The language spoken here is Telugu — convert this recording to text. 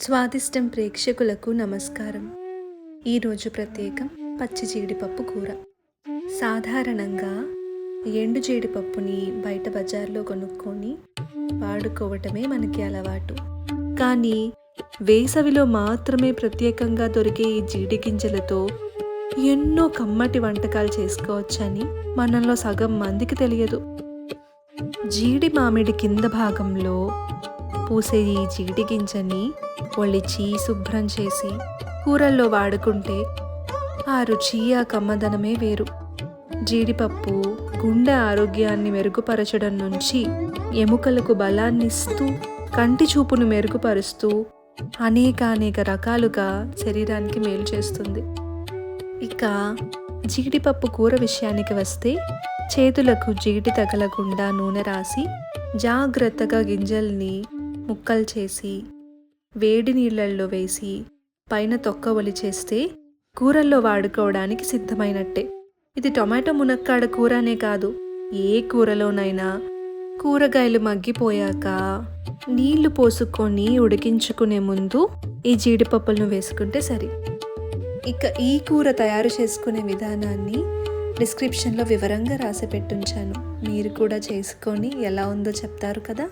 స్వాదిష్టం ప్రేక్షకులకు నమస్కారం. ఈరోజు ప్రత్యేకం పచ్చి జీడిపప్పు కూర. సాధారణంగా ఎండు జీడిపప్పుని బయట బజార్లో కొనుక్కొని వాడుకోవటమే మనకి అలవాటు. కానీ వేసవిలో మాత్రమే ప్రత్యేకంగా దొరికే ఈ జీడి గింజలతో ఎన్నో కమ్మటి వంటకాలు చేసుకోవచ్చని మనలో సగం మందికి తెలియదు. జీడి మామిడి కింద భాగంలో పూసే ఈ జీడి గింజని ఒలిచి శుభ్రం చేసి కూరల్లో వాడుకుంటే ఆ రుచి ఆ కమ్మదనమే వేరు. జీడిపప్పు గుండె ఆరోగ్యాన్ని మెరుగుపరచడం నుంచి ఎముకలకు బలాన్నిస్తూ కంటి చూపును మెరుగుపరుస్తూ అనేక అనేక రకాలుగా శరీరానికి మేలు చేస్తుంది. ఇక జీడిపప్పు కూర విషయానికి వస్తే చేతులకు జీడి తగలకుండా నూనె రాసి జాగ్రత్తగా గింజల్ని ముక్కలు చేసి వేడి నీళ్ళల్లో వేసి పైన తొక్క ఒలిచేస్తే కూరల్లో వాడుకోవడానికి సిద్ధమైనట్టే. ఇది టొమాటో మునక్కాడ కూరనే కాదు ఏ కూరలోనైనా. కూరగాయలు మగ్గిపోయాక నీళ్ళు పోసుకొని ఉడికించుకునే ముందు ఈ జీడిపప్పులను వేసుకుంటే సరి. ఇక ఈ కూర తయారు చేసుకునే విధానాన్ని డిస్క్రిప్షన్లో వివరంగా రాసి పెట్టుంచాను. మీరు కూడా చేసుకొని ఎలా ఉందో చెప్తారు కదా?